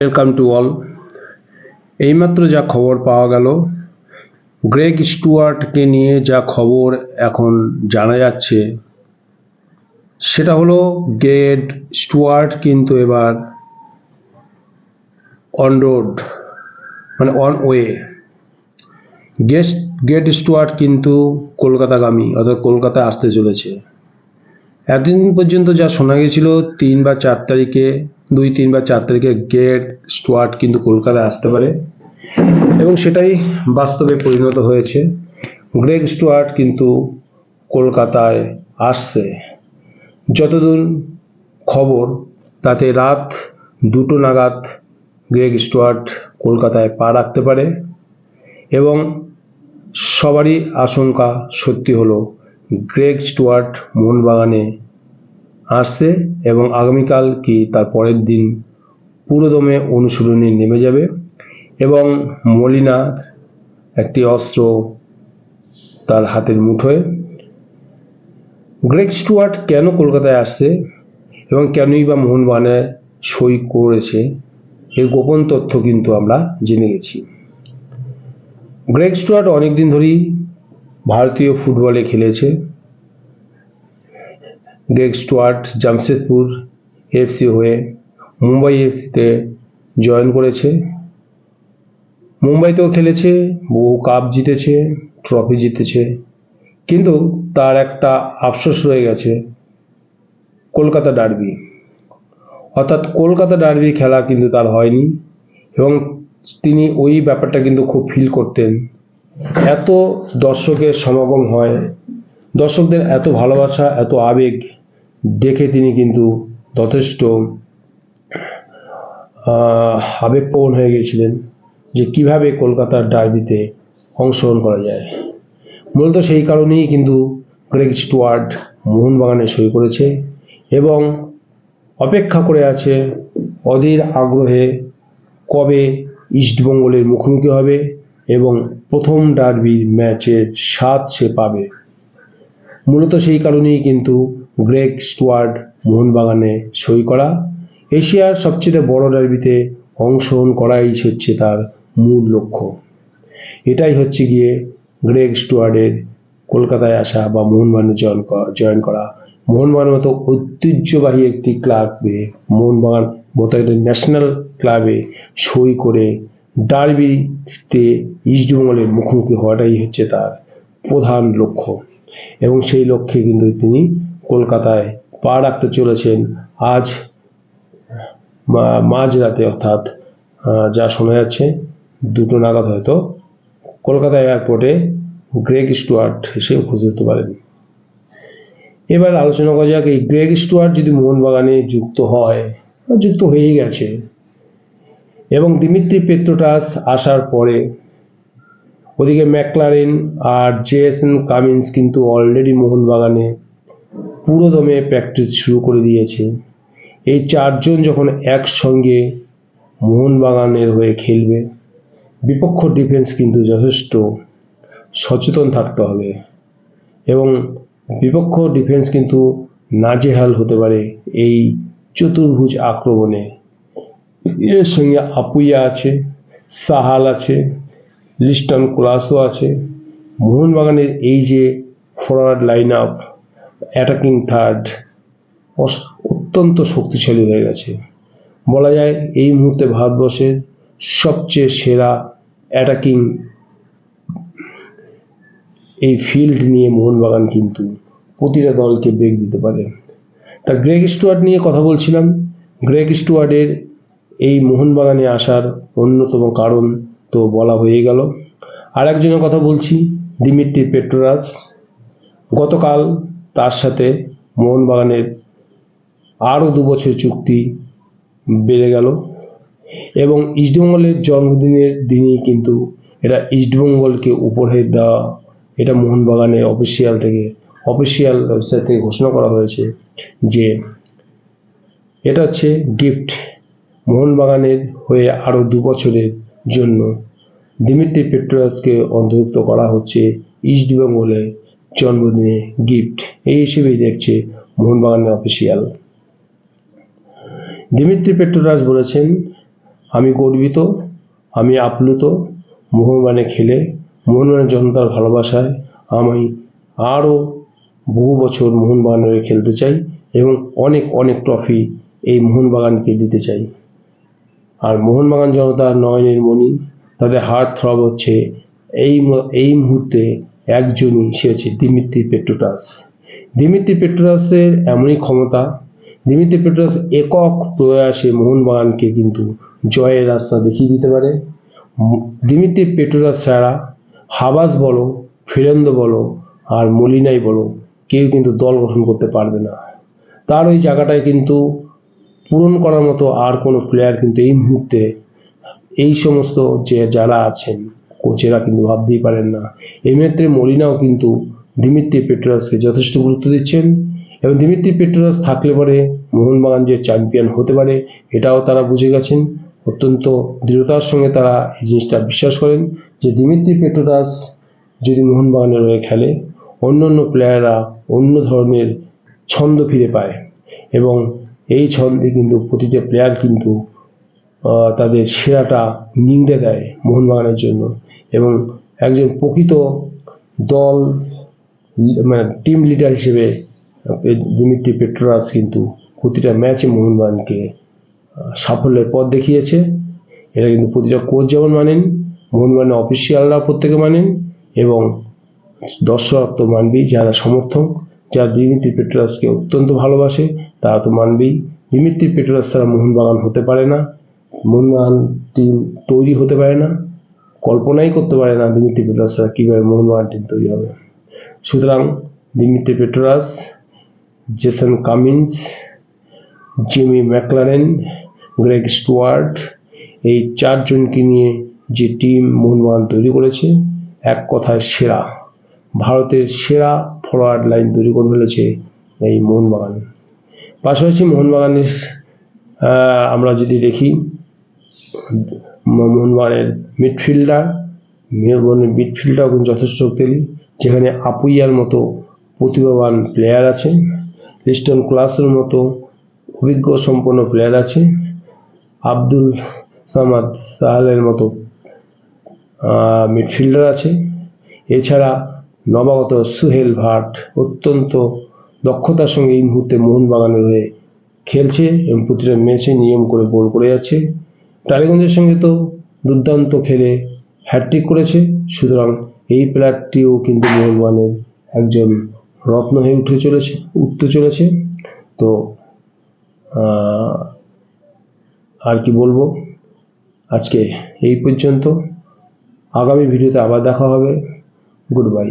Welcome to all এইমাত্র যা খবর পাওয়া গেল, গ্রেগ স্টুয়ার্টকে নিয়ে যা খবর এখন জানা যাচ্ছে, সেটা হলো গ্রেড স্টুয়ার্ট কিন্তু এবার অন রোড মানে on way guest get Stewart কিন্তু কলকাতাগামী, অর্থাৎ কলকাতায় আসতে চলেছে। এতদিন পর্যন্ত যা শোনা গেছিল, তিন বা চার তারিখে দুই, তিন বা চার তারিখে গেট স্টুয়ার্ট কিন্তু কলকাতায় আসতে পারে। এবং সেটাই বাস্তবে পরিণত হয়েছে। গ্রেগ স্টুয়ার্ট কিন্তু কলকাতায় আসছে। যতদূর খবর, তাতে রাত দুটো নাগাদ গ্রেগ স্টুয়ার্ট কলকাতায় পা রাখতে পারে এবং সবারই আশঙ্কা সত্যি হলো, গ্রেগ স্টুয়ার্ট মোহনবাগানে আসছে এবং আগামীকাল কি তার পরের দিন পুরোদমে অনুশীলনে নেমে যাবে এবং মলিনার একটি অস্ত্র তার হাতের মুঠোয়। গ্রেগ স্টুয়ার্ট কেন কলকাতায় আসছে এবং কেনই বা মোহনবাগানে সই করেছে, এর গোপন তথ্য কিন্তু আমরা জেনে গেছি। গ্রেগ স্টুয়ার্ট অনেকদিন ধরেই ভারতীয় ফুটবলে খেলেছে। গ্রেগ স্টুয়ার্ট জামশেদপুর এফসি হয়ে মুম্বাই এফসিতে জয়েন করেছে। মুম্বাইতেও খেলেছে, বহু কাপ জিতেছে ট্রফি জিতেছে। কিন্তু তার একটা আফসোস রয়ে গেছে, কলকাতা ডার্বি অর্থাৎ কলকাতা ডার্বি খেলা কিন্তু তার হয়নি এবং তিনি ওই ব্যাপারটা কিন্তু খুব ফিল করতেন। এত দর্শকের সমাগম হয়, দর্শকদের এত ভালোবাসা, এত আবেগ দেখে তিনি কিন্তু যথেষ্ট আবেগপ্রবণ হয়ে গিয়েছিলেন যে কীভাবে কলকাতার ডার্বিতে অংশগ্রহণ করা যায়। মূলত সেই কারণেই কিন্তু গ্রেগ স্টুয়ার্ড মোহনবাগানে সই করেছে এবং অপেক্ষা করে আছে অধীর আগ্রহে কবে ইস্টবেঙ্গলের মুখোমুখি হবে এবং প্রথম ডার্বির ম্যাচের স্বাদ সে পাবে। মূলত সেই কারণেই কিন্তু গ্রেগ স্টুয়ার্ড মোহনবাগানে সই করা। এশিয়ার সবচেয়ে বড় ডার্বিতে অংশগ্রহণ করাই হচ্ছে তার মূল লক্ষ্য। এটাই হচ্ছে গিয়ে গ্রেগ স্টুয়ার্ডের কলকাতায় আসা বা মোহনবাগানে জয়েন জয়েন করা। মোহনবাগানের মতো ঐতিহ্যবাহী একটি ক্লাবে মোহনবাগান মতো ন্যাশনাল ক্লাবে সই করে ডার্বিতে ইস্টবেঙ্গলের মুখোমুখি হওয়াটাই হচ্ছে তার প্রধান লক্ষ্য। এবং সেই লক্ষ্যে কিন্তু তিনি কলকাতায় পা রাখতে চলেছেন আজ মাঝরাতে অর্থাৎ যা শোনা যাচ্ছে, দুটো নাগাদ হয়তো, কলকাতা এয়ারপোর্টে গ্রেগ স্টুয়ার্ট এসে উপস্থিত হতে পারেন। এবার আলোচনা করা যাক, এই গ্রেগ স্টুয়ার্ট যদি মোহনবাগানে যুক্ত হয়, যুক্ত হয়েই গেছে, এবং দিমিত্রি পেট্রোটাস আসার পরে, ওদিকে ম্যাকলারেন আর জেএসএন কামিন্স কিন্তু অলরেডি মোহনবাগানে পুরোদমে প্র্যাকটিস শুরু করে দিয়েছে। এই চারজন যখন একসঙ্গে মোহনবাগানের হয়ে খেলবে, বিপক্ষ ডিফেন্স কিন্তু যথেষ্ট সচেতন থাকতে হবে এবং বিপক্ষ ডিফেন্স কিন্তু নাজেহাল হতে পারে এই চতুর্ভুজ আক্রমণে। এর সঙ্গে আপুইয়া আছে, সাহাল আছে, লিস্টন ক্লাসও আছে। মোহনবাগানের এই যে forward line up attacking third অত্যন্ত শক্তিশালী হয়ে গেছে। বলা যায় এই মুহূর্তে ভারতবর্ষের সবচেয়ে সেরা অ্যাটাকিং এই ফিল্ড নিয়ে মোহনবাগান কিন্তু প্রতিটা দলকে বেগ দিতে পারে। তা গ্রেগ স্টুয়ার্ড নিয়ে কথা বলছিলাম। গ্রেগ স্টুয়ার্ডের এই মোহনবাগানে আসার অন্যতম কারণ তো বলা হয়ে গেল। আর একজনের কথা বলছি, দিমিত্রি পেট্রোরাস গতকাল তার সাথে মোহনবাগানের আরও দু বছর চুক্তি বেড়ে গেল। এবং ইস্টবেঙ্গলের জন্মদিনের দিনই কিন্তু এটা ইস্টবেঙ্গলকে উপহার দেওয়া এটা মোহনবাগানের অফিসিয়াল থেকে অফিসিয়াল ওয়েবসাইট থেকে ঘোষণা করা হয়েছে যে এটা হচ্ছে গিফট মোহনবাগানের হয়ে আরও দু বছরের জন্য। দিমিত্রি পেট্রোয়াসকে অন্তর্ভুক্ত করা হচ্ছে ইস্টবেঙ্গলের জন্মদিনে গিফট এই হিসেবেই দেখছে মোহনবাগানের অফিসিয়াল দিমিত্রি পেট্রোরাস বলেছেন, আমি গর্বিত, আমি আপ্লুত, মোহনবাগানে খেলে মোহনবাগানের জনতার ভালোবাসায় আমি আরও বহু বছর মোহনবাগান হয়ে খেলতে চাই এবং অনেক অনেক ট্রফি এই মোহনবাগানকে দিতে চাই। আর মোহনবাগান জনতার নয়নের মণি, তাদের হার্ট থ্রব হচ্ছে এই এই মুহূর্তে একজনই সে হচ্ছে দিমিত্রি পেট্রোটাস। দিমিত্রি পেট্রোটাসের এমনই ক্ষমতা, দিমিত্রি পেট্রোটাস একক প্রয়াসে মোহনবাগানকে কিন্তু জয়ের রাস্তা দেখিয়ে দিতে পারে। দিমিত্রি পেট্রোটাস ছাড়া হাবাস বলো ফিরেন্দ্র বলো আর মলিনাই বলো কেউ কিন্তু দল গঠন করতে পারবে না। তার ওই জায়গাটায় কিন্তু পূরণ করার মতো আর কোনো প্লেয়ার কিন্তু এই মুহূর্তে এই সমস্ত যে যারা আছেন কোচেরা কিন্তু ভাবতেই পারেন না। এই ক্ষেত্রে মলিনাও কিন্তু দিমিত্রি পেট্রোরাসকে যথেষ্ট গুরুত্ব দিচ্ছেন এবং দিমিত্রি পেট্রোরাস থাকলে পরে মোহনবাগান যে চ্যাম্পিয়ন হতে পারে, এটাও তারা বুঝে গেছেন। অত্যন্ত দৃঢ়তার সঙ্গে তারা এই জিনিসটা বিশ্বাস করেন যে দিমিত্রি পেট্রোরাস যদি মোহনবাগানের হয়ে খেলে, অন্য অন্য প্লেয়াররা অন্য ধরনের ছন্দ ফিরে পায় এবং এই ছন্দে কিন্তু প্রতিটা প্লেয়ার কিন্তু তাদের সেরাটা নিংড়ে দেয় মোহনবাগানের জন্য। এবং একজন প্রকৃত দল মানে টিম লিডার হিসেবে দিমিত্রি পেট্রোরাস কিন্তু প্রতিটা ম্যাচে মোহনবাগানকে সাফল্যের পথ দেখিয়েছে। এটা কিন্তু প্রতিটা কোচ যেমন মানেন, মোহনবাগানের অফিসিয়ালরা প্রত্যেকে মানেন এবং দর্শক তো মানবেই, যারা সমর্থক, যারা দিমিত্রি পেট্রোরাসকে অত্যন্ত ভালোবাসে, তারা তো মানবেই। দিমিত্রি পেট্রোরাস ছাড়া মোহনবাগান হতে পারে না। মোহনবাগান টিম তৈরি হতে পারে না, কল্পনাই করতে পারে না দিমিত্রি পেট্রোরাস ছাড়া কীভাবে মোহনবাগান টিম তৈরি হবে। সুতরাং Dimitri Petratos Jason Cummings, Jimmy McLaren, Greg Stewart এই চারজনকে নিয়ে যে টিম মোহনবাগান তৈরি করেছে, এক কথায় সেরা। ভারতের সেরা ফরওয়ার্ড লাইন তৈরি করে ফেলেছে এই মোহনবাগান পাশাপাশি মোহনবাগানের আমরা যদি দেখি মোহনবাগানের মিডফিল্ডার মোহনবাগানের মিডফিল্ডার কিন্তু যথেষ্ট শক্তিশালী, যেখানে আপুইয়ার মতো প্রতিভাবান প্লেয়ার আছে লিস্টন ক্লাসের মতো অভিজ্ঞ সম্পন্ন প্লেয়ার আছে, আব্দুল সামাদ সাহালের মতো মিডফিল্ডার আছে। এছাড়া নবাগত সুহেল ভাট অত্যন্ত দক্ষতার সঙ্গে এই মুহূর্তে মোহনবাগানের হয়ে খেলছে এবং প্রতিটা ম্যাচে নিয়ম করে গোল করে যাচ্ছে। টালিগঞ্জের সঙ্গে তো দুর্দান্ত খেলে হ্যাট্রিক করেছে। সুতরাং এই প্লেয়ারটিও কিন্তু মোহনবাগানের একজন রত্ন হয়ে উঠে চলেছে, উঠতে চলেছে। তো আর কি বলব? আজকে এই পর্যন্ত। আগামী ভিডিওতে আবার দেখা হবে। Good bye